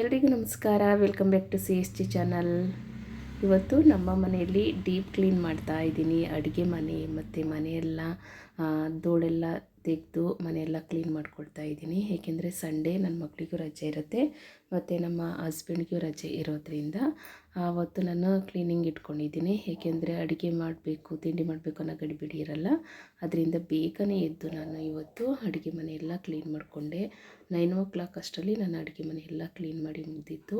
ಎಲ್ರಿಗೂ ನಮಸ್ಕಾರ. Welcome back to C S T channel ಇವತ್ತು ನಮ್ಮ ಮನೆಯಲ್ಲಿ ಡೀಪ್ ಕ್ಲೀನ್ ಮಾಡ್ತಾ ಇದ್ದೀನಿ. ಅಡುಗೆ ಮನೆ ಮತ್ತು ಮನೆಯೆಲ್ಲ ಧೂಳೆಲ್ಲ ತೆಗೆದು ಮನೆಯೆಲ್ಲ ಕ್ಲೀನ್ ಮಾಡ್ಕೊಳ್ತಾ ಇದ್ದೀನಿ. ಏಕೆಂದರೆ ಸಂಡೇ ನನ್ನ ಮಕ್ಕಳಿಗೂ ರಜೆ ಇರುತ್ತೆ. ಮತ್ತು ನಮ್ಮ ಹಸ್ಬೆಂಡ್ಗೂ ರಜೆ ಇರೋದ್ರಿಂದ ಆವತ್ತು ನಾನು ಕ್ಲೀನಿಂಗ್ ಇಟ್ಕೊಂಡಿದ್ದೀನಿ. ಏಕೆಂದರೆ ಅಡುಗೆ ಮಾಡಬೇಕು, ತಿಂಡಿ ಮಾಡಬೇಕು ಅನ್ನೋ ಗಡಿಬಿಡಿ ಇರಲ್ಲ. ಅದರಿಂದ ಬೇಗನೆ ಎದ್ದು ನಾನು ಇವತ್ತು ಅಡುಗೆ ಮನೆ ಎಲ್ಲ ಕ್ಲೀನ್ ಮಾಡಿಕೊಂಡೆ. ನೈನ್ ಓ ಕ್ಲಾಕ್ ಅಷ್ಟರಲ್ಲಿ ನಾನು ಅಡುಗೆ ಮನೆ ಎಲ್ಲ ಕ್ಲೀನ್ ಮಾಡಿ ಮುಗಿದಿತ್ತು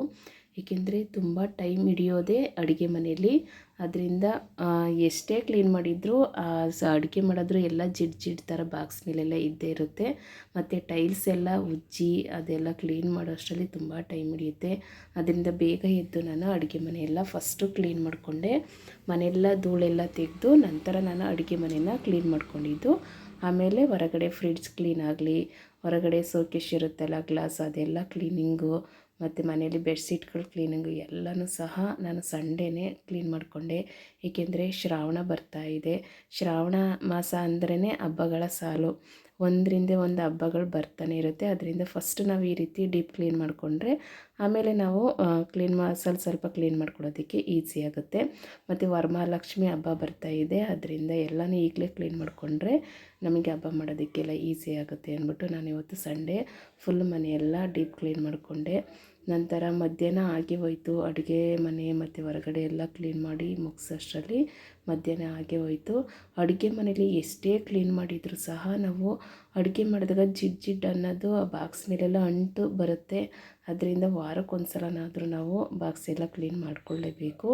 ಏಕೆಂದರೆ ತುಂಬ ಟೈಮ್ ಹಿಡಿಯೋದೇ ಅಡುಗೆ ಮನೆಯಲ್ಲಿ. ಅದರಿಂದ ಎಷ್ಟೇ ಕ್ಲೀನ್ ಮಾಡಿದರೂ ಅಡುಗೆ ಮಾಡಿದ್ರು ಎಲ್ಲ ಜಿಡ್ ಜಿಡ್ ಥರ ಬಾಕ್ಸ್ ಮೇಲೆಲ್ಲ ಇದ್ದೇ ಇರುತ್ತೆ. ಮತ್ತು ಟೈಲ್ಸ್ ಎಲ್ಲ ಉಜ್ಜಿ ಅದೆಲ್ಲ ಕ್ಲೀನ್ ಮಾಡೋ ಅಷ್ಟರಲ್ಲಿ ತುಂಬ ಟೈಮ್ ಹಿಡಿಯುತ್ತೆ. ಅದರಿಂದ ಬೇಗ ಎದ್ದು ನಾನು ಅಡುಗೆ ಮನೆಯೆಲ್ಲ ಫಸ್ಟು ಕ್ಲೀನ್ ಮಾಡಿಕೊಂಡೆ. ಮನೆಯೆಲ್ಲ ಧೂಳೆಲ್ಲ ತೆಗೆದು ನಂತರ ನಾನು ಅಡುಗೆ ಮನೆಯನ್ನು ಕ್ಲೀನ್ ಮಾಡ್ಕೊಂಡಿದ್ದು. ಆಮೇಲೆ ಹೊರಗಡೆ ಫ್ರಿಡ್ಜ್ ಕ್ಲೀನ್ ಆಗಲಿ, ಹೊರಗಡೆ ಸೋಕೇಶ್ ಇರುತ್ತಲ್ಲ ಗ್ಲಾಸ್ ಅದೆಲ್ಲ ಕ್ಲೀನಿಂಗು, ಮತ್ತು ಮನೆಯಲ್ಲಿ ಬೆಡ್ಶೀಟ್ಗಳು ಕ್ಲೀನಿಂಗು ಎಲ್ಲನೂ ಸಹ ನಾನು ಸಂಡೇನೇ ಕ್ಲೀನ್ ಮಾಡಿಕೊಂಡೆ. ಏಕೆಂದರೆ ಶ್ರಾವಣ ಬರ್ತಾ ಇದೆ. ಶ್ರಾವಣ ಮಾಸ ಅಂದ್ರೇ ಹಬ್ಬಗಳ ಸಾಲು. ಒಂದರಿಂದ ಒಂದು ಹಬ್ಬಗಳು ಬರ್ತಾನೆ ಇರುತ್ತೆ. ಅದರಿಂದ ಫಸ್ಟ್ ನಾವು ಈ ರೀತಿ ಡೀಪ್ ಕ್ಲೀನ್ ಮಾಡಿಕೊಂಡ್ರೆ ಆಮೇಲೆ ನಾವು ಕ್ಲೀನ್ ಮಾ, ಸ್ವಲ್ಪ ಸ್ವಲ್ಪ ಕ್ಲೀನ್ ಮಾಡ್ಕೊಳ್ಳೋದಕ್ಕೆ ಈಸಿ ಆಗುತ್ತೆ. ಮತ್ತು ವರಮಹಾಲಕ್ಷ್ಮಿ ಹಬ್ಬ ಬರ್ತಾ ಇದೆ. ಅದರಿಂದ ಎಲ್ಲನೂ ಈಗಲೇ ಕ್ಲೀನ್ ಮಾಡಿಕೊಂಡ್ರೆ ನಮಗೆ ಹಬ್ಬ ಮಾಡೋದಕ್ಕೆಲ್ಲ ಈಸಿ ಆಗುತ್ತೆ ಅಂದ್ಬಿಟ್ಟು ನಾನು ಇವತ್ತು ಸಂಡೇ ಫುಲ್ ಮನೆಯೆಲ್ಲ ಡೀಪ್ ಕ್ಲೀನ್ ಮಾಡಿಕೊಂಡೆ. ನಂತರ ಮಧ್ಯಾಹ್ನ ಆಗಿ ಹೋಯಿತು. ಅಡುಗೆ ಮನೆ ಮತ್ತು ಹೊರಗಡೆ ಎಲ್ಲ ಕ್ಲೀನ್ ಮಾಡಿ ಮುಗಿಸೋಷ್ಟರಲ್ಲಿ ಮಧ್ಯಾಹ್ನ ಆಗೇ ಹೋಯಿತು. ಅಡುಗೆ ಮನೇಲಿ ಎಷ್ಟೇ ಕ್ಲೀನ್ ಮಾಡಿದರೂ ಸಹ ನಾವು ಅಡುಗೆ ಮಾಡಿದಾಗ ಜಿಡ್ ಜಿಡ್ ಅನ್ನೋದು ಆ ಬಾಕ್ಸ್ ಮೇಲೆಲ್ಲ ಅಂಟು ಬರುತ್ತೆ. ಅದರಿಂದ ವಾರಕ್ಕೊಂದು ಸಲನಾದರೂ ನಾವು ಬಾಕ್ಸ್ ಎಲ್ಲ ಕ್ಲೀನ್ ಮಾಡಿಕೊಳ್ಳೇಬೇಕು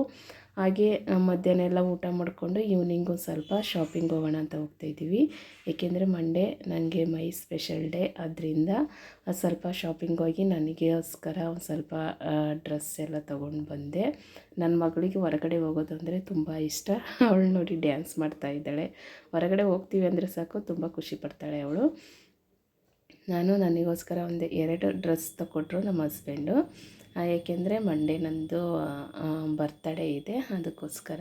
ಹಾಗೆ ಮಧ್ಯಾಹ್ನ ಎಲ್ಲ ಊಟ ಮಾಡಿಕೊಂಡು ಈವ್ನಿಂಗು ಸ್ವಲ್ಪ ಶಾಪಿಂಗ್ ಹೋಗೋಣ ಅಂತ ಹೋಗ್ತಾಯಿದ್ದೀವಿ ಏಕೆಂದರೆ ಮಂಡೇ ನನಗೆ ಮೈ ಸ್ಪೆಷಲ್ ಡೇ ಅದರಿಂದ ಸ್ವಲ್ಪ ಶಾಪಿಂಗ್ ಹೋಗಿ ನನಗೋಸ್ಕರ ಒಂದು ಸ್ವಲ್ಪ ಡ್ರೆಸ್ ಎಲ್ಲ ತೊಗೊಂಡು ಬಂದೆ. ನನ್ನ ಮಗಳಿಗೆ ಹೊರಗಡೆ ಹೋಗೋದು ಅಂದರೆ ತುಂಬ ಇಷ್ಟ. ಅವಳು ನೋಡಿ ಡ್ಯಾನ್ಸ್ ಮಾಡ್ತಾ ಇದ್ದಾಳೆ. ಹೊರಗಡೆ ಹೋಗ್ತೀವಿ ಅಂದರೆ ಸಾಕು, ತುಂಬ ಖುಷಿ ಪಡ್ತಾಳೆ ಅವಳು. ನಾನು ನನಗೋಸ್ಕರ ಒಂದು ಎರಡು ಡ್ರೆಸ್ ತಗೊಟ್ರು ನಮ್ಮ ಹಸ್ಬೆಂಡು. ಏಕೆಂದರೆ ಮಂಡೇ ನಂದು ಬರ್ತಡೇ ಇದೆ. ಅದಕ್ಕೋಸ್ಕರ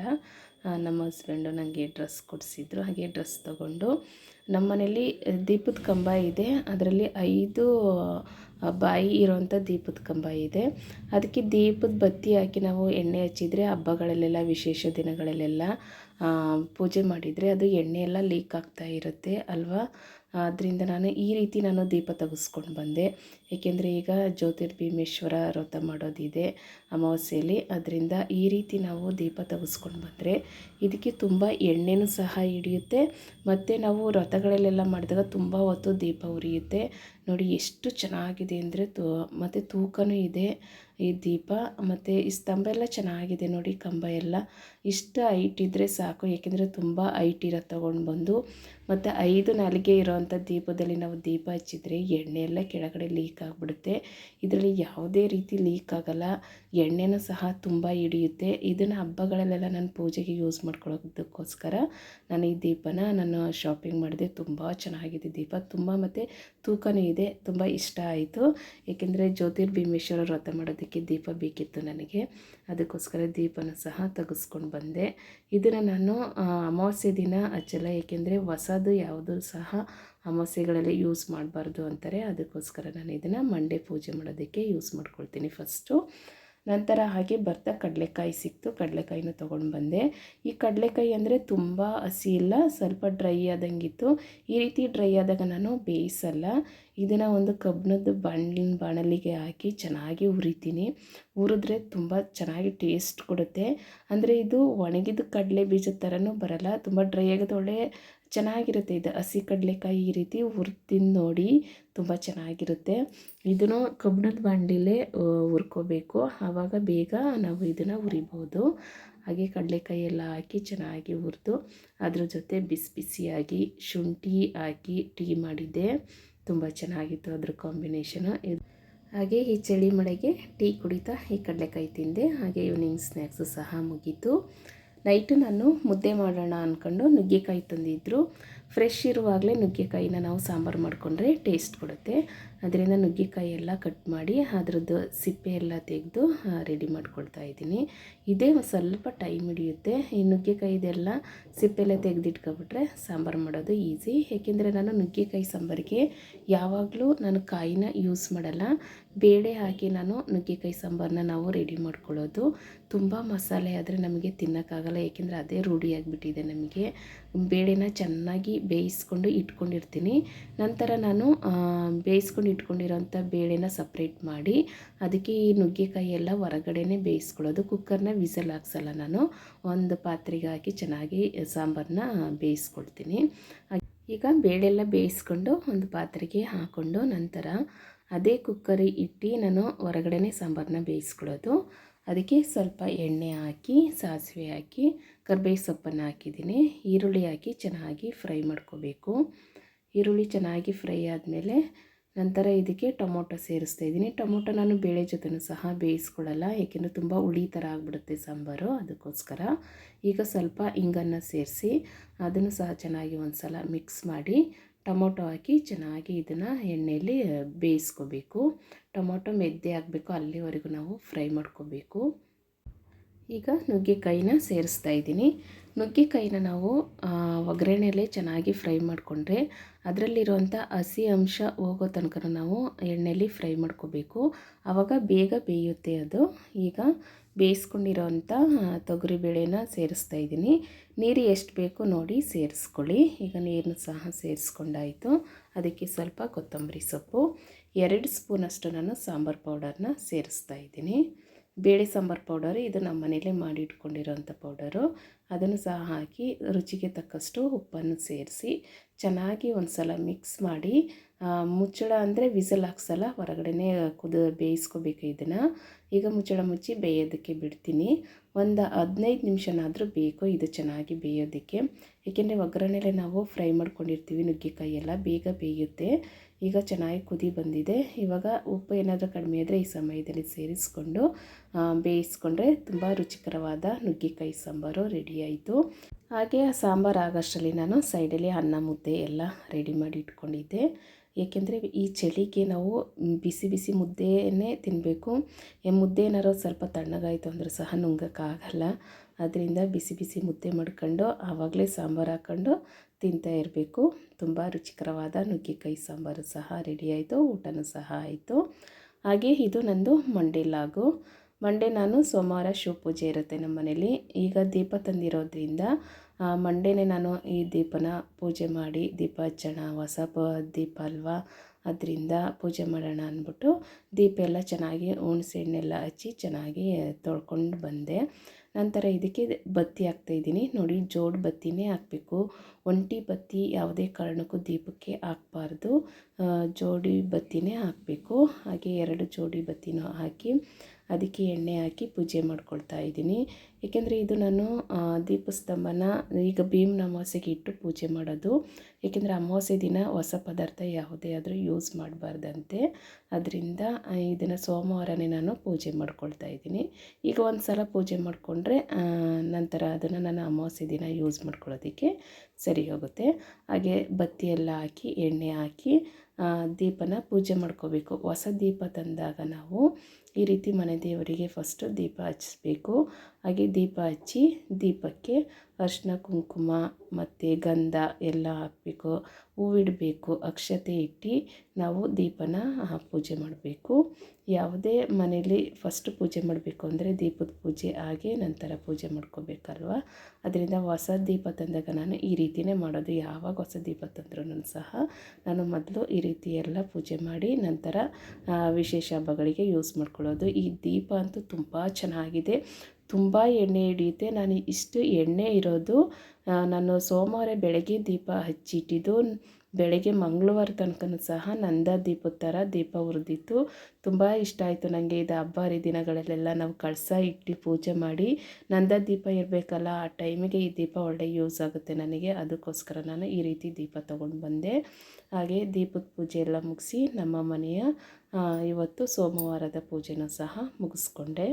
ನಮ್ಮ ಹಸ್ಬೆಂಡು ನನಗೆ ಡ್ರೆಸ್ ಕೊಡಿಸಿದ್ರು. ಹಾಗೆ ಡ್ರೆಸ್ ತಗೊಂಡು ನಮ್ಮ ಮನೇಲಿ ದೀಪದ ಕಂಬ ಇದೆ. ಅದರಲ್ಲಿ ಐದು ಬಾಯಿ ಇರೋವಂಥ ದೀಪದ ಕಂಬ ಇದೆ. ಅದಕ್ಕೆ ದೀಪದ ಬತ್ತಿ ಹಾಕಿ ನಾವು ಎಣ್ಣೆ ಹಚ್ಚಿದರೆ ಹಬ್ಬಗಳಲ್ಲೆಲ್ಲ, ವಿಶೇಷ ದಿನಗಳಲ್ಲೆಲ್ಲ ಪೂಜೆ ಮಾಡಿದರೆ ಅದು ಎಣ್ಣೆ ಎಲ್ಲ ಲೀಕ್ ಆಗ್ತಾ ಇರುತ್ತೆ ಅಲ್ವಾ? ಆದ್ದರಿಂದ ನಾನು ಈ ರೀತಿ ನಾನು ದೀಪ ತೆಗೆಸ್ಕೊಂಡು ಬಂದೆ. ಏಕೆಂದರೆ ಈಗ ಜ್ಯೋತಿರ್ಭೀಮೇಶ್ವರ ವ್ರತ ಮಾಡೋದಿದೆ ಅಮಾವಾಸ್ಯೆಯಲ್ಲಿ. ಅದರಿಂದ ಈ ರೀತಿ ನಾವು ದೀಪ ತೆಗೆಸ್ಕೊಂಡು ಬಂದರೆ ಇದಕ್ಕೆ ತುಂಬ ಎಣ್ಣೆನೂ ಸಹ ಹಿಡಿಯುತ್ತೆ. ಮತ್ತು ನಾವು ವ್ರತಗಳಲ್ಲೆಲ್ಲ ಮಾಡಿದಾಗ ತುಂಬ ಹೊತ್ತು ದೀಪ ಉರಿಯುತ್ತೆ. ನೋಡಿ ಎಷ್ಟು ಚೆನ್ನಾಗಿದೆ ಅಂದರೆ ತೂ ಮತ್ತು ತೂಕನೂ ಇದೆ. ಈ ದೀಪ ಮತ್ತು ಈ ಸ್ತಂಭ ಎಲ್ಲ ಚೆನ್ನಾಗಿದೆ ನೋಡಿ ಕಂಬ ಎಲ್ಲ. ಇಷ್ಟು ಹೈಟ್ ಇದ್ದರೆ ಸಾಕು ಏಕೆಂದರೆ ತುಂಬ ಹೈಟ್ ಇರೋ ತೊಗೊಂಡು ಬಂದು. ಮತ್ತು ಐದು ನಾಲಿಗೆ ಇರೋವಂಥ ದೀಪದಲ್ಲಿ ನಾವು ದೀಪ ಹಚ್ಚಿದರೆ ಎಣ್ಣೆ ಎಲ್ಲ ಕೆಳಗಡೆ ಲೀಕ್ ಆಗಿಬಿಡುತ್ತೆ. ಇದರಲ್ಲಿ ಯಾವುದೇ ರೀತಿ ಲೀಕ್ ಆಗಲ್ಲ. ಎಣ್ಣೆನೂ ಸಹ ತುಂಬ ಹಿಡಿಯುತ್ತೆ. ಇದನ್ನು ಹಬ್ಬಗಳಲ್ಲೆಲ್ಲ ನಾನು ಪೂಜೆಗೆ ಯೂಸ್ ಮಾಡ್ಕೊಳ್ಳೋದಕ್ಕೋಸ್ಕರ ನಾನು ಈ ದೀಪನ ನಾನು ಶಾಪಿಂಗ್ ಮಾಡಿದೆ. ತುಂಬ ಚೆನ್ನಾಗಿದೆ ದೀಪ. ತುಂಬ ಮತ್ತು ತೂಕನೂ ಇದೆ. ತುಂಬ ಇಷ್ಟ ಆಯಿತು. ಏಕೆಂದರೆ ಜ್ಯೋತಿರ್ಭೀಮೇಶ್ವರ ವ್ರತ ಮಾಡೋದಕ್ಕೆ ದೀಪ ಬೇಕಿತ್ತು ನನಗೆ. ಅದಕ್ಕೋಸ್ಕರ ದೀಪನ ಸಹ ತೆಗೆಸ್ಕೊಂಡು ಬಂದೆ. ಇದನ್ನು ನಾನು ಅಮಾವಾಸ್ಯೆ ದಿನ ಹಚ್ಚಲ್ಲ ಏಕೆಂದರೆ ಹೊಸದು ಯಾವುದು ಸಹ ಅಮಾವಾಸ್ಯೆಗಳಲ್ಲಿ ಯೂಸ್ ಮಾಡಬಾರ್ದು ಅಂತಾರೆ. ಅದಕ್ಕೋಸ್ಕರ ನಾನು ಇದನ್ನು ಮಂಡೆ ಪೂಜೆ ಮಾಡೋದಕ್ಕೆ ಯೂಸ್ ಮಾಡ್ಕೊಳ್ತೀನಿ ಫಸ್ಟು ನಂತರ ಹಾಗೆ ಬರ್ತಾ ಕಡಲೆಕಾಯಿ ಸಿಕ್ತು. ಕಡಲೆಕಾಯಿನೂ ತೊಗೊಂಡು ಬಂದೆ. ಈ ಕಡಲೆಕಾಯಿ ಅಂದರೆ ತುಂಬ ಹಸಿ ಇಲ್ಲ, ಸ್ವಲ್ಪ ಡ್ರೈ ಆದಂಗಿತ್ತು. ಈ ರೀತಿ ಡ್ರೈ ಆದಾಗ ನಾನು ಬೇಯಿಸಲ್ಲ. ಇದನ್ನು ಒಂದು ಕಬ್ಬಿಣದ ಬಾಣಲಿನ ಬಾಣಲಿಗೆ ಹಾಕಿ ಚೆನ್ನಾಗಿ ಹುರಿತೀನಿ. ಹುರಿದ್ರೆ ತುಂಬ ಚೆನ್ನಾಗಿ ಟೇಸ್ಟ್ ಕೊಡುತ್ತೆ. ಅಂದರೆ ಇದು ಒಣಗಿದ ಕಡಲೆ ಬೀಜದ ಥರನೂ ಬರಲ್ಲ, ತುಂಬ ಡ್ರೈ ಆಗೋದು ಒಳ್ಳೆ ಚೆನ್ನಾಗಿರುತ್ತೆ ಇದು ಹಸಿ ಕಡಲೆಕಾಯಿ ಈ ರೀತಿ ಹುರ್ತಿಂದು ನೋಡಿ ತುಂಬ ಚೆನ್ನಾಗಿರುತ್ತೆ. ಇದನ್ನು ಕಬ್ಬಿಣದ ಬಾಣಲಿಲೇ ಹುರ್ಕೋಬೇಕು. ಆವಾಗ ಬೇಗ ನಾವು ಇದನ್ನು ಹುರಿಬೋದು. ಹಾಗೆ ಕಡಲೆಕಾಯಿ ಎಲ್ಲ ಹಾಕಿ ಚೆನ್ನಾಗಿ ಹುರಿದು ಅದ್ರ ಜೊತೆ ಬಿಸಿ ಬಿಸಿಯಾಗಿ ಶುಂಠಿ ಹಾಕಿ ಟೀ ಮಾಡಿದ್ದೆ. ತುಂಬ ಚೆನ್ನಾಗಿತ್ತು ಅದ್ರ ಕಾಂಬಿನೇಷನು. ಹಾಗೆ ಈ ಚಳಿ ಮಳೆಗೆ ಟೀ ಕುಡಿತಾ ಈ ಕಡಲೆಕಾಯಿ ತಿಂದೆ. ಹಾಗೆ ಈವ್ನಿಂಗ್ ಸ್ನ್ಯಾಕ್ಸು ಸಹ ಮುಗೀತು. ನೈಟು ನಾನು ಮುದ್ದೆ ಮಾಡೋಣ ಅಂದ್ಕೊಂಡು ನುಗ್ಗೆಕಾಯಿ ತಂದಿದ್ದರು ಫ್ರೆಶ್ ಇರುವಾಗಲೇ ನುಗ್ಗೆಕಾಯಿನ ನಾವು ಸಾಂಬಾರು ಮಾಡಿಕೊಂಡ್ರೆ ಟೇಸ್ಟ್ ಕೊಡುತ್ತೆ ಅದರಿಂದ ನುಗ್ಗೆಕಾಯಿ ಎಲ್ಲ ಕಟ್ ಮಾಡಿ ಅದರದ್ದು ಸಿಪ್ಪೆ ಎಲ್ಲ ತೆಗೆದು ರೆಡಿ ಮಾಡ್ಕೊಳ್ತಾ ಇದ್ದೀನಿ. ಇದೇ ಸ್ವಲ್ಪ ಟೈಮ್ ಹಿಡಿಯುತ್ತೆ. ಈ ನುಗ್ಗೆಕಾಯಿದೆಲ್ಲ ಸಿಪ್ಪೆ ಎಲ್ಲ ತೆಗೆದಿಟ್ಕೊಬಿಟ್ರೆ ಸಾಂಬಾರು ಮಾಡೋದು ಈಸಿ. ಏಕೆಂದರೆ ನಾನು ನುಗ್ಗೆಕಾಯಿ ಸಾಂಬಾರಿಗೆ ಯಾವಾಗಲೂ ನಾನು ಕಾಯಿನ ಯೂಸ್ ಮಾಡಲ್ಲ. ಬೇಳೆ ಹಾಕಿ ನಾನು ನುಗ್ಗೆಕಾಯಿ ಸಾಂಬಾರನ್ನ ನಾವು ರೆಡಿ ಮಾಡ್ಕೊಳ್ಳೋದು. ತುಂಬ ಮಸಾಲೆ ಆದರೆ ನಮಗೆ ತಿನ್ನೋಕ್ಕಾಗಲ್ಲ. ಏಕೆಂದರೆ ಅದೇ ರೂಢಿಯಾಗಿಬಿಟ್ಟಿದೆ ನಮಗೆ. ಬೇಳೆನ ಚೆನ್ನಾಗಿ ಬೇಯಿಸ್ಕೊಂಡು ಇಟ್ಕೊಂಡಿರ್ತೀನಿ. ನಂತರ ನಾನು ಬೇಯಿಸ್ಕೊಂಡು ಇಟ್ಕೊಂಡಿರೋಂಥ ಬೇಳೆನ ಸಪ್ರೇಟ್ ಮಾಡಿ, ಅದಕ್ಕೆ ಈ ನುಗ್ಗೆಕಾಯಿ ಎಲ್ಲ ಹೊರಗಡೆನೇ ಬೇಯಿಸ್ಕೊಳ್ಳೋದು. ಕುಕ್ಕರ್ನ ವಿಸಲ್ ಹಾಕ್ಸಲ್ಲ ನಾನು. ಒಂದು ಪಾತ್ರೆಗೆ ಹಾಕಿ ಚೆನ್ನಾಗಿ ಸಾಂಬಾರನ್ನ ಬೇಯಿಸ್ಕೊಳ್ತೀನಿ ಈಗ ಬೇಳೆಲ್ಲ ಬೇಯಿಸ್ಕೊಂಡು ಒಂದು ಪಾತ್ರೆಗೆ ಹಾಕ್ಕೊಂಡು ನಂತರ ಅದೇ ಕುಕ್ಕರಿ ಇಟ್ಟು ನಾನು ಹೊರಗಡೆನೇ ಸಾಂಬಾರನ್ನ ಬೇಯಿಸ್ಕೊಳ್ಳೋದು. ಅದಕ್ಕೆ ಸ್ವಲ್ಪ ಎಣ್ಣೆ ಹಾಕಿ, ಸಾಸಿವೆ ಹಾಕಿ ಕರ್ಬೇವು ಸೊಪ್ಪನ್ನು ಹಾಕಿದ್ದೀನಿ. ಈರುಳ್ಳಿ ಹಾಕಿ ಚೆನ್ನಾಗಿ ಫ್ರೈ ಮಾಡ್ಕೋಬೇಕು. ಈರುಳ್ಳಿ ಚೆನ್ನಾಗಿ ಫ್ರೈ ಆದಮೇಲೆ ನಂತರ ಇದಕ್ಕೆ ಟೊಮೊಟೊ ಸೇರಿಸ್ತಾ ಇದ್ದೀನಿ. ಟೊಮೊಟೊ ನಾನು ಬೇಳೆ ಜೊತೆನೂ ಸಹ ಬೇಯಿಸ್ಕೊಳ್ಳಲ್ಲ ಏಕೆಂದರೆ ತುಂಬ ಹುಳಿ ಥರ ಆಗಿಬಿಡುತ್ತೆ ಸಾಂಬಾರು, ಅದಕ್ಕೋಸ್ಕರ. ಈಗ ಸ್ವಲ್ಪ ಇಂಗನ್ನು ಸೇರಿಸಿ, ಅದನ್ನು ಸಹ ಚೆನ್ನಾಗಿ ಒಂದು ಸಲ ಮಿಕ್ಸ್ ಮಾಡಿ ಟೊಮೊಟೊ ಹಾಕಿ ಚೆನ್ನಾಗಿ ಇದನ್ನು ಎಣ್ಣೆಯಲ್ಲಿ ಬೇಯಿಸ್ಕೋಬೇಕು. ಟೊಮೊಟೊ ಮೆದ್ದೆ ಆಗಬೇಕು, ಅಲ್ಲಿವರೆಗೂ ನಾವು ಫ್ರೈ ಮಾಡ್ಕೋಬೇಕು. ಈಗ ನುಗ್ಗೆಕಾಯಿನ ಸೇರಿಸ್ತಾ ಇದ್ದೀನಿ. ನುಗ್ಗೆಕಾಯಿನ ನಾವು ಒಗ್ಗರಣೆಯಲ್ಲೇ ಚೆನ್ನಾಗಿ ಫ್ರೈ ಮಾಡಿಕೊಂಡ್ರೆ ಅದರಲ್ಲಿರುವಂಥ ಹಸಿ ಅಂಶ ಹೋಗೋ ತನಕ ನಾವು ಎಣ್ಣೆಯಲ್ಲಿ ಫ್ರೈ ಮಾಡ್ಕೋಬೇಕು. ಆವಾಗ ಬೇಗ ಬೇಯುತ್ತೆ ಅದು. ಈಗ ಬೇಯಿಸ್ಕೊಂಡಿರೋವಂಥ ತೊಗರಿಬೇಳೆನ ಸೇರಿಸ್ತಾ ಇದ್ದೀನಿ. ನೀರು ಎಷ್ಟು ಬೇಕು ನೋಡಿ ಸೇರಿಸ್ಕೊಳ್ಳಿ. ಈಗ ನೀರನ್ನು ಸಹ ಸೇರಿಸ್ಕೊಂಡಾಯಿತು. ಅದಕ್ಕೆ ಸ್ವಲ್ಪ ಕೊತ್ತಂಬರಿ ಸೊಪ್ಪು, ಎರಡು ಸ್ಪೂನಷ್ಟು ನಾನು ಸಾಂಬಾರು ಪೌಡರ್ನ ಸೇರಿಸ್ತಾ ಇದ್ದೀನಿ. ಬೇಳೆ ಸಾಂಬಾರು ಪೌಡರ್ ಇದು ನಮ್ಮ ಮನೇಲೇ ಮಾಡಿ ಇಟ್ಕೊಂಡಿರೋಂಥ ಪೌಡರು. ಅದನ್ನು ಸಹ ಹಾಕಿ ರುಚಿಗೆ ತಕ್ಕಷ್ಟು ಉಪ್ಪನ್ನು ಸೇರಿಸಿ ಚೆನ್ನಾಗಿ ಒಂದು ಸಲ ಮಿಕ್ಸ್ ಮಾಡಿ ಮುಚ್ಚಳ ಅಂದರೆ ವಿಸಲ್ ಹಾಕ್ಸಲ್ಲ, ಹೊರಗಡೆನೇ ಕುದ, ಬೇಯಿಸ್ಕೋಬೇಕು ಇದನ್ನು. ಈಗ ಮುಚ್ಚಳ ಮುಚ್ಚಿ ಬೇಯೋದಕ್ಕೆ ಬಿಡ್ತೀನಿ. ಒಂದು ಹದಿನೈದು ನಿಮಿಷನಾದರೂ ಬೇಕು ಇದು ಚೆನ್ನಾಗಿ ಬೇಯೋದಕ್ಕೆ. ಏಕೆಂದರೆ ಒಗ್ಗರಣೆಲೆ ನಾವು ಫ್ರೈ ಮಾಡ್ಕೊಂಡಿರ್ತೀವಿ ನುಗ್ಗೆಕಾಯಿ ಎಲ್ಲ, ಬೇಗ ಬೇಯುತ್ತೆ. ಈಗ ಚೆನ್ನಾಗಿ ಕುದಿ ಬಂದಿದೆ. ಇವಾಗ ಉಪ್ಪು ಏನಾದರೂ ಕಡಿಮೆ ಆದರೆ ಈ ಸಮಯದಲ್ಲಿ ಸೇರಿಸ್ಕೊಂಡು ಬೇಯಿಸ್ಕೊಂಡ್ರೆ ತುಂಬ ರುಚಿಕರವಾದ ನುಗ್ಗೆಕಾಯಿ ಸಾಂಬಾರು ರೆಡಿ ಆಯಿತು. ಹಾಗೆ ಆ ಸಾಂಬಾರು ಆಗೋಷ್ಟರಲ್ಲಿ ನಾನು ಸೈಡಲ್ಲಿ ಅನ್ನ, ಮುದ್ದೆ ಎಲ್ಲ ರೆಡಿ ಮಾಡಿ ಇಟ್ಕೊಂಡಿದ್ದೆ. ಏಕೆಂದರೆ ಈ ಚಳಿಗೆ ನಾವು ಬಿಸಿ ಬಿಸಿ ಮುದ್ದೆಯೇ ತಿನ್ನಬೇಕು ಮುದ್ದೆ ಏನಾರು ಸ್ವಲ್ಪ ತಣ್ಣಗಾಯಿತು ಅಂದರೂ ಸಹ ನುಂಗೋಕ್ಕಾಗಲ್ಲ. ಅದರಿಂದ ಬಿಸಿ ಬಿಸಿ ಮುದ್ದೆ ಮಾಡ್ಕೊಂಡು, ಆವಾಗಲೇ ಸಾಂಬಾರು ಹಾಕ್ಕೊಂಡು ತಿಂತಾ ಇರಬೇಕು. ತುಂಬ ರುಚಿಕರವಾದ ನುಗ್ಗೆಕಾಯಿ ಸಾಂಬಾರು ಸಹ ರೆಡಿ ಆಯಿತು, ಊಟನೂ ಸಹ ಆಯಿತು. ಹಾಗೆ ಇದು ನಂದು ಮಂಡೆ ಲಾಗು. ಮಂಡೆ ನಾನು ಸೋಮವಾರ ಶಿವ ಪೂಜೆ ಇರುತ್ತೆ ನಮ್ಮ ಮನೇಲಿ. ಈಗ ದೀಪ ತಂದಿರೋದ್ರಿಂದ ಮಂಡೇನೇ ನಾನು ಈ ದೀಪನ ಪೂಜೆ ಮಾಡಿ ದೀಪ ಹಚ್ಚೋಣ, ಹೊಸ ಪ, ದೀಪ ಅಲ್ವಾ? ಅದರಿಂದ ಪೂಜೆ ಮಾಡೋಣ ಅಂದ್ಬಿಟ್ಟು ದೀಪ ಎಲ್ಲ ಚೆನ್ನಾಗಿ ಹುಣಸೆ ಹಣ್ಣೆಲ್ಲ ಹಚ್ಚಿ ಚೆನ್ನಾಗಿ ತೊಳ್ಕೊಂಡು ಬಂದೆ. ನಂತರ ಇದಕ್ಕೆ ಬತ್ತಿ ಹಾಕ್ತಾಯಿದ್ದೀನಿ ನೋಡಿ ಜೋಡು ಬತ್ತಿನೇ ಹಾಕಬೇಕು. ಒಂಟಿ ಬತ್ತಿ ಯಾವುದೇ ಕಾರಣಕ್ಕೂ ದೀಪಕ್ಕೆ ಹಾಕ್ಬಾರ್ದು. ಜೋಡಿ ಬತ್ತಿನೇ ಹಾಕಬೇಕು. ಹಾಗೆ ಎರಡು ಜೋಡಿ ಬತ್ತಿನೂ ಹಾಕಿ ಅದಕ್ಕೆ ಎಣ್ಣೆ ಹಾಕಿ ಪೂಜೆ ಮಾಡ್ಕೊಳ್ತಾ ಇದ್ದೀನಿ. ಏಕೆಂದರೆ ಇದು ನಾನು ದೀಪಸ್ತಂಭನ ಈಗ ಭೀಮ್ನ ಅಮಾವಾಸ್ಯೆಗೆ ಇಟ್ಟು ಪೂಜೆ ಮಾಡೋದು. ಏಕೆಂದರೆ ಅಮಾವಾಸ್ಯೆ ದಿನ ಹೊಸ ಪದಾರ್ಥ ಯಾವುದೇ ಆದರೂ ಯೂಸ್ ಮಾಡಬಾರ್ದಂತೆ. ಅದರಿಂದ ಇದನ್ನು ಸೋಮವಾರನೇ ನಾನು ಪೂಜೆ ಮಾಡ್ಕೊಳ್ತಾ ಇದ್ದೀನಿ. ಈಗ ಒಂದು ಸಲ ಪೂಜೆ ಮಾಡಿಕೊಂಡ್ರೆ ನಂತರ ಅದನ್ನು ನಾನು ಅಮಾವಾಸ್ಯೆ ದಿನ ಯೂಸ್ ಮಾಡ್ಕೊಳ್ಳೋದಕ್ಕೆ ಸರಿ ಹೋಗುತ್ತೆ. ಹಾಗೆ ಬತ್ತಿ ಎಲ್ಲ ಹಾಕಿ ಎಣ್ಣೆ ಹಾಕಿ ದೀಪನ ಪೂಜೆ ಮಾಡ್ಕೋಬೇಕು. ಹೊಸ ದೀಪ ತಂದಾಗ ನಾವು ಈ ರೀತಿ ಮನೆ ದೇವರಿಗೆ ಫಸ್ಟು ದೀಪ ಹಚ್ಚಿಸ್ಬೇಕು ಹಾಗೆ ದೀಪ ಹಚ್ಚಿ ದೀಪಕ್ಕೆ ಅರಿಶಿನ ಕುಂಕುಮ ಮತ್ತು ಗಂಧ ಎಲ್ಲ ಹಾಕಬೇಕು. ಹೂವಿಡಬೇಕು. ಅಕ್ಷತೆ ಇಟ್ಟು ನಾವು ದೀಪನ ಪೂಜೆ ಮಾಡಬೇಕು. ಯಾವುದೇ ಮನೇಲಿ ಫಸ್ಟ್ ಪೂಜೆ ಮಾಡಬೇಕು ಅಂದರೆ ದೀಪದ ಪೂಜೆ ಹಾಗೆ ನಂತರ ಪೂಜೆ ಮಾಡ್ಕೋಬೇಕಲ್ವ? ಅದರಿಂದ ಹೊಸ ದೀಪ ತಂದಾಗ ನಾನು ಈ ರೀತಿಯೇ ಮಾಡೋದು. ಯಾವಾಗ ಹೊಸ ದೀಪ ತಂದ್ರೂ ಸಹ ನಾನು ಮೊದಲು ಈ ರೀತಿ ಎಲ್ಲ ಪೂಜೆ ಮಾಡಿ ನಂತರ ವಿಶೇಷ ಹಬ್ಬಗಳಿಗೆ ಯೂಸ್ ಮಾಡ್ಕೊಳ್ಳೋದು. ಈ ದೀಪ ಅಂತೂ ತುಂಬ ಚೆನ್ನಾಗಿದೆ. ತುಂಬ ಎಣ್ಣೆ ಹಿಡಿಯುತ್ತೆ. ನಾನು ಇಷ್ಟು ಎಣ್ಣೆ ಇರೋದು ನಾನು ಸೋಮವಾರ ಬೆಳಗ್ಗೆ ದೀಪ ಹಚ್ಚಿಟ್ಟಿದ್ದು. ಬೆಳಗ್ಗೆ ಮಂಗಳವಾರ ತನಕನೂ ಸಹ ನಂದ ದೀಪದ ಥರ ದೀಪ ಉರಿದಿತ್ತು ತುಂಬ ಇಷ್ಟ ಆಯಿತು ನನಗೆ ಇದು ಹಬ್ಬ ಹರಿದಿನಗಳಲ್ಲೆಲ್ಲ ನಾವು ಕಳಸ ಇಟ್ಟು ಪೂಜೆ ಮಾಡಿ ನಂದ ದೀಪ ಇರಬೇಕಲ್ಲ, ಆ ಟೈಮಿಗೆ ಈ ದೀಪ ಒಳ್ಳೆ ಯೂಸ್ ಆಗುತ್ತೆ ನನಗೆ. ಅದಕ್ಕೋಸ್ಕರ ನಾನು ಈ ರೀತಿ ದೀಪ ತೊಗೊಂಡು ಬಂದೆ. ಹಾಗೆ ದೀಪದ ಪೂಜೆ ಎಲ್ಲ ಮುಗಿಸಿ ನಮ್ಮ ಮನೆಯ ಇವತ್ತು ಸೋಮವಾರದ ಪೂಜೆನೂ ಸಹ ಮುಗಿಸ್ಕೊಂಡೆ.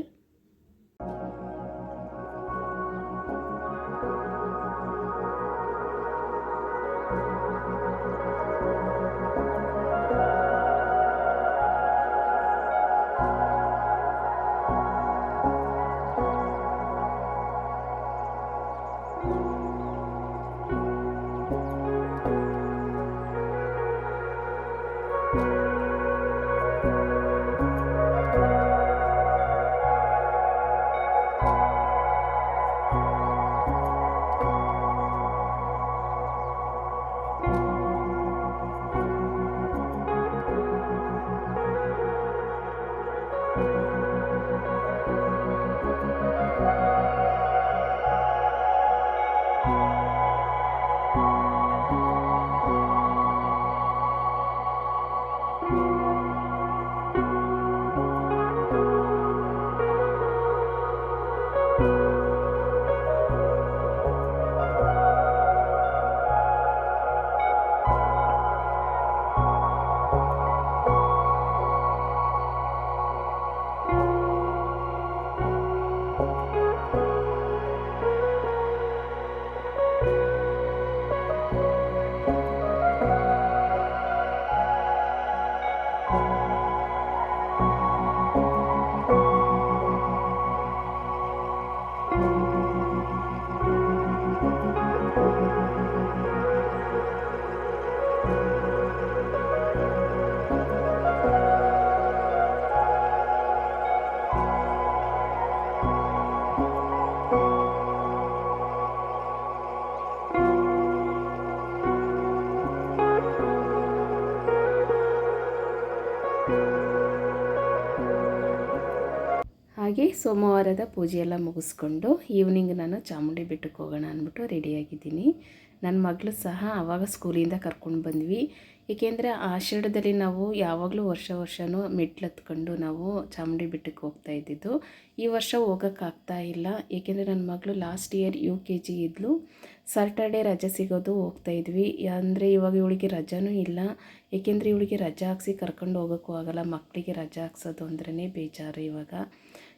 ಹಾಗೆ ಸೋಮವಾರದ ಪೂಜೆ ಎಲ್ಲ ಮುಗಿಸ್ಕೊಂಡು ಈವ್ನಿಂಗ್ ನಾನು ಚಾಮುಂಡಿ ಬೆಟ್ಟಕ್ಕೆ ಹೋಗೋಣ ಅಂದ್ಬಿಟ್ಟು ರೆಡಿಯಾಗಿದ್ದೀನಿ ನನ್ನ ಮಗಳು ಸಹ ಆವಾಗ ಸ್ಕೂಲಿಂದ ಕರ್ಕೊಂಡು ಬಂದ್ವಿ. ಏಕೆಂದರೆ ಆಷಾಢದಲ್ಲಿ ನಾವು ಯಾವಾಗಲೂ ವರ್ಷ ವರ್ಷವೂ ಮೆಟ್ಲತ್ಕೊಂಡು ನಾವು ಚಾಮುಂಡಿ ಬೆಟ್ಟಕ್ಕೆ ಹೋಗ್ತಾ ಇದ್ದಿದ್ದು. ಈ ವರ್ಷ ಹೋಗೋಕ್ಕಾಗ್ತಾ ಇಲ್ಲ. ಏಕೆಂದರೆ ನನ್ನ ಮಗಳು last year U K G ಇದ್ಲು. ಸಾಟರ್ಡೇ ರಜೆ ಸಿಗೋದು ಹೋಗ್ತಾ ಇದ್ವಿ. ಅಂದರೆ ಇವಾಗ ಇವಳಿಗೆ ರಜಾನೂ ಇಲ್ಲ. ಏಕೆಂದರೆ ಇವಳಿಗೆ ರಜೆ ಹಾಕ್ಸಿ ಕರ್ಕೊಂಡು ಹೋಗೋಕ್ಕೂ ಆಗೋಲ್ಲ. ಮಕ್ಕಳಿಗೆ ರಜೆ ಹಾಕ್ಸೋದು ಅಂದ್ರೇ ಬೇಜಾರು ಇವಾಗ.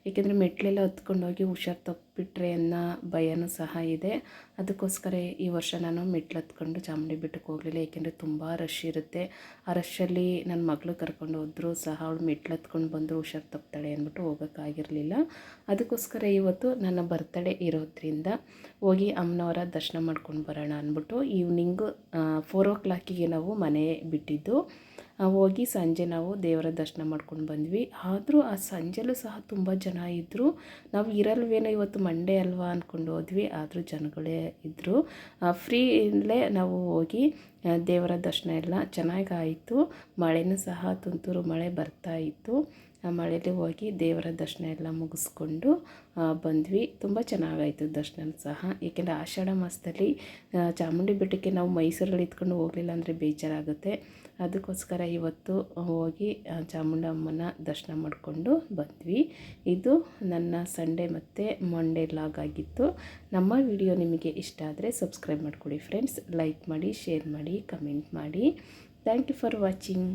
ಏಕೆಂದರೆ ಮೆಟ್ಲೆಲ್ಲ ಹತ್ಕೊಂಡು ಹೋಗಿ ಹುಷಾರು ತಪ್ಪಿಟ್ರೆ ಅನ್ನೋ ಭಯನೂ ಸಹ ಇದೆ. ಅದಕ್ಕೋಸ್ಕರ ಈ ವರ್ಷ ನಾನು ಮೆಟ್ಲು ಹತ್ಕೊಂಡು ಚಾಮುಂಡಿ ಬೆಟ್ಟಕ್ಕೆ ಹೋಗಲಿಲ್ಲ. ಏಕೆಂದರೆ ತುಂಬ ರಶ್ ಇರುತ್ತೆ. ಆ ರಶ್ಶಲ್ಲಿ ನನ್ನ ಮಗಳು ಕರ್ಕೊಂಡು ಹೋದ್ರು, ಸಹ ಅವಳು ಮೆಟ್ಲು ಹತ್ಕೊಂಡು ಬಂದರು, ಹುಷಾರು ತಪ್ತಾಳೆ ಅಂದ್ಬಿಟ್ಟು ಹೋಗೋಕ್ಕಾಗಿರಲಿಲ್ಲ. ಅದಕ್ಕೋಸ್ಕರ ಇವತ್ತು ನನ್ನ ಬರ್ತಡೇ ಇರೋದ್ರಿಂದ ಹೋಗಿ ಅಮ್ಮನವರ ದರ್ಶನ ಮಾಡ್ಕೊಂಡು ಬರೋಣ ಅಂದ್ಬಿಟ್ಟು ಈವ್ನಿಂಗು ಫೋರ್ ಓ ಕ್ಲಾಕಿಗೆ ನಾವು ಮನೆ ಬಿಟ್ಟಿದ್ದು. ಹೋಗಿ ಸಂಜೆ ನಾವು ದೇವರ ದರ್ಶನ ಮಾಡ್ಕೊಂಡು ಬಂದ್ವಿ. ಆದರೂ ಆ ಸಂಜೆಲೂ ಸಹ ತುಂಬ ಜನ ಇದ್ದರು ನಾವು ಇರಲ್ವೇನೋ ಇವತ್ತು ಮಂಡೇ ಅಲ್ವಾ ಅಂದ್ಕೊಂಡು ಹೋದ್ವಿ. ಆದರೂ ಜನಗಳೇ ಇದ್ದರು ಫ್ರೀಲೇ ನಾವು ಹೋಗಿ ದೇವರ ದರ್ಶನ ಎಲ್ಲ ಚೆನ್ನಾಗಾಯಿತು. ಮಳೆನೂ ಸಹ ತುಂತುರು ಮಳೆ ಬರ್ತಾ ಇತ್ತು. ಆ ಮಳೆಯಲ್ಲಿ ಹೋಗಿ ದೇವರ ದರ್ಶನ ಎಲ್ಲ ಮುಗಿಸ್ಕೊಂಡು ಬಂದ್ವಿ. ತುಂಬ ಚೆನ್ನಾಗಾಯಿತು ದರ್ಶನ ಸಹ. ಏಕೆಂದರೆ ಆಷಾಢ ಮಾಸದಲ್ಲಿ ಚಾಮುಂಡಿ ಬೆಟ್ಟಕ್ಕೆ ನಾವು ಮೈಸೂರಲ್ಲಿ ಇದ್ಕೊಂಡು ಹೋಗಲಿಲ್ಲ ಅಂದರೆ ಬೇಜಾರಾಗುತ್ತೆ. ಅದಕ್ಕೋಸ್ಕರ ಇವತ್ತು ಹೋಗಿ ಚಾಮುಂಡಮ್ಮನ ದರ್ಶನ ಮಾಡಿಕೊಂಡು ಬಂದ್ವಿ. ಇದು ನನ್ನ ಸಂಡೇ ಮತ್ತು ಮಂಡೇ ಲಾಗ್ ಆಗಿತ್ತು. ನಮ್ಮ ವಿಡಿಯೋ ನಿಮಗೆ ಇಷ್ಟ ಆದರೆ ಸಬ್ಸ್ಕ್ರೈಬ್ ಮಾಡಿಕೊಡಿ ಫ್ರೆಂಡ್ಸ್. ಲೈಕ್ ಮಾಡಿ, ಶೇರ್ ಮಾಡಿ, ಕಮೆಂಟ್ ಮಾಡಿ. Thank you for watching.